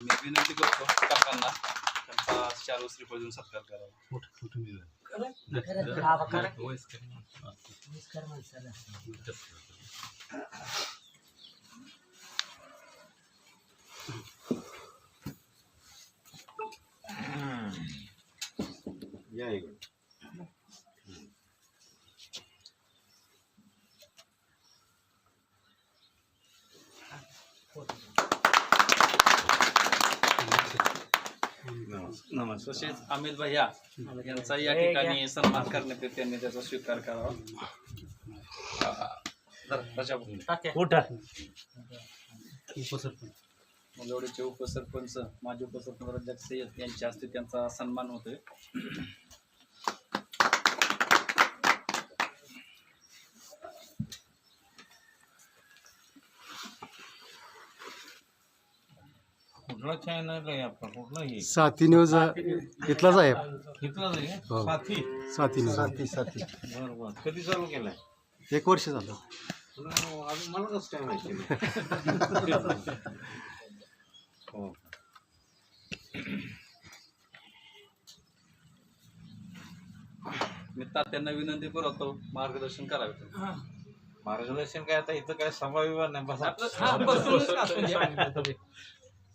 मी विनंती करतो काकांना त्यांचा चार श्रीफळ सत्कार करावा या इकडे नमस्कार. तसेच अमित भैया यांचा या ठिकाणी सन्मान करण्यात येते त्यांनी त्याचा स्वीकार करावा. उपसरपंच माजी उपसरपंच रजाक सय्यद यांच्या हस्ते त्यांचा सन्मान होतोय. कुठला चॅनल आहे आपला? कुठला हे साथी न्यूज इथलाच आहे. घेतलाच आहे हो. साथी? साथी न्यूज साथी साथी. बरं बरं. कधी चालू केलाय? एक वर्ष झालं. तुला अजून मला कसं काय माहिती? हो. मी तात्यांना विनंती करतो मार्गदर्शन करावे मार्गदर्शन काय आता इथं काय सभा विवाद नाही बसा.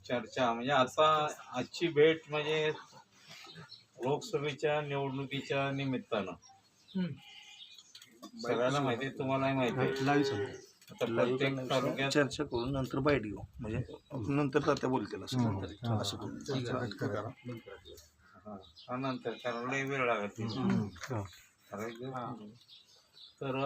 चर्चा म्हणजे आता आजची भेट म्हणजे लोकसभेच्या निवडणुकीच्या निमित्तानं. सगळ्यांना माहिती आहे, तुम्हालाही माहिती. आता प्रत्येक तालुक्यात चर्चा करून नंतर बाईट घेऊ म्हणजे नंतर तात्या बोलतील असं. असं करू. हा, हा, नंतर कारण लय वेळ लागत हा. तर